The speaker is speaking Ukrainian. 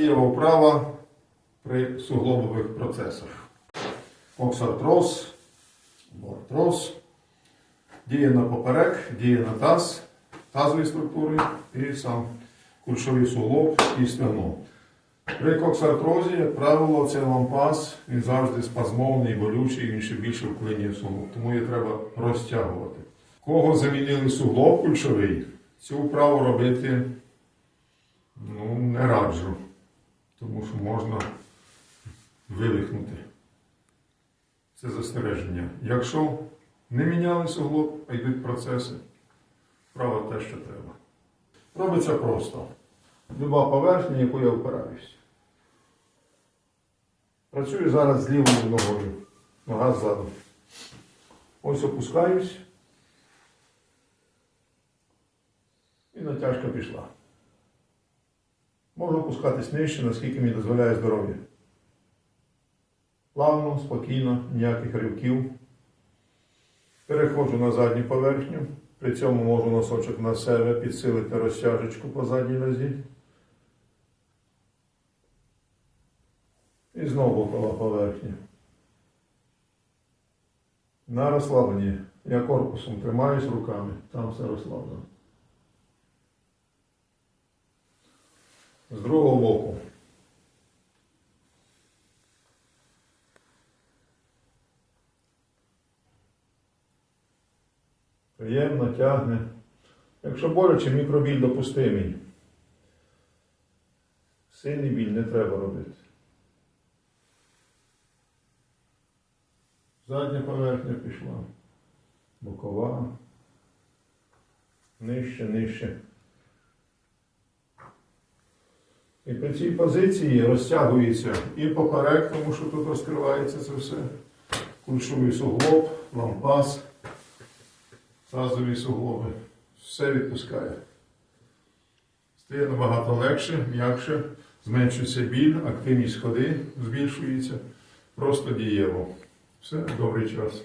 Дієва вправа при суглобових процесах. Коксартроз, бортроз, діє на поперек, діє на таз, тазові структури і сам кульшовий суглоб і стегно. При коксартрозі, як правило, цей лампас він завжди спазмовний, болючий, він ще більше вклинює суглоб, тому її треба розтягувати. Кого замінили суглоб кульшовий, цю вправу робити ну, не раджу, тому що можна вивихнути. Це застереження. Якщо не міняли суглоб, а йдуть процеси, вправа те, що треба. Робиться просто. Люба поверхня, яку я опираюсь. Працюю зараз з лівою ногою. Нога ззаду. Ось опускаюсь. І натяжка пішла. Можу опускатись нижче, наскільки мені дозволяє здоров'я. Плавно, спокійно, ніяких ривків. Переходжу на задню поверхню. При цьому можу носочок на себе підсилити розтяжечку по задній нозі. І знову бокова поверхня. На розслабленні. Я корпусом тримаюсь руками, там все розслаблено. З другого боку. Приємно тягне. Якщо боляче, мікробіль допустимий. Сильний біль не треба робити. Задня поверхня пішла. Бокова. Нижче, нижче. І при цій позиції розтягується і поперек, тому що тут розкривається це все. Кульшовий суглоб, лампас, тазові суглоби. Все відпускає. Стає набагато легше, м'якше, зменшується біль, активність ходи збільшується. Просто дієво. Все, добрий час.